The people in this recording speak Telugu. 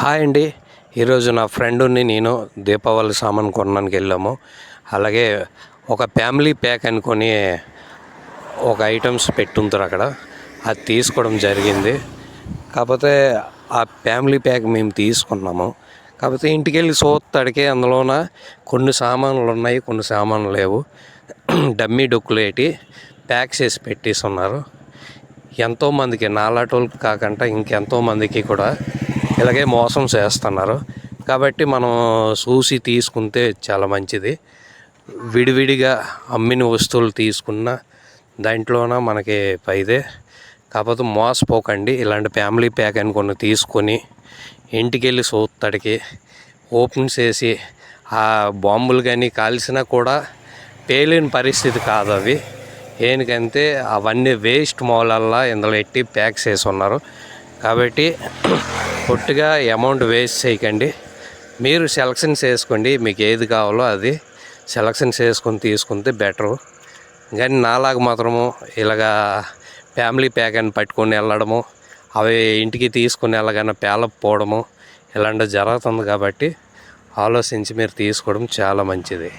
హాయ్ అండి. ఈరోజు నా ఫ్రెండ్ని నేను దీపావళి సామాన్ కొనడానికి వెళ్ళాము. అలాగే ఒక ఫ్యామిలీ ప్యాక్ అనుకొని ఒక ఐటమ్స్ పెట్టుంటారు అక్కడ. అది తీసుకోవడం జరిగింది. కాకపోతే ఆ ఫ్యామిలీ ప్యాక్ మేము తీసుకున్నాము. కాకపోతే ఇంటికి వెళ్ళి చూస్తాడికి అందులోన కొన్ని సామాన్లు ఉన్నాయి కొన్ని సామాన్లు లేవు. డమ్మీ డొక్కులేటి ప్యాక్ చేసి పెట్టేసి ఉన్నారు ఎంతోమందికి నాలాటోళ్ళకి కాకుండా ఇంకెంతోమందికి కూడా ఇలాగే మోసం చేస్తున్నారు. కాబట్టి మనం చూసి తీసుకుంటే చాలా మంచిది. విడివిడిగా అమ్మిన వస్తువులు తీసుకున్న దాంట్లోన మనకి పైదే కాకపోతే మోసపోకండి. ఇలాంటి ఫ్యామిలీ ప్యాక్ అని కొన్ని తీసుకొని ఇంటికి వెళ్ళి సోత్తడికి ఓపెన్ చేసి ఆ బాంబులు కానీ కాల్చినా కూడా పేలిన పరిస్థితి కాదు అవి. ఏనికంటే అవన్నీ వేస్ట్ మూలల్లా ఇందులో ఎట్టి ప్యాక్ చేసి ఉన్నారు. కాబట్టి పొట్టుగా అమౌంట్ వేస్ట్ చేయకండి. మీరు సెలక్షన్ చేసుకోండి మీకు ఏది కావాలో అది సెలక్షన్ చేసుకొని తీసుకుంటే బెటరు కానీ నాలాగ మాత్రము ఇలాగా ఫ్యామిలీ ప్యాక్ అని పట్టుకొని వెళ్ళడము అవి ఇంటికి తీసుకుని వెళ్ళగానే పేలకపోవడము ఇలాంటివి జరుగుతుంది కాబట్టి ఆలోచించి మీరు తీసుకోవడం చాలా మంచిది.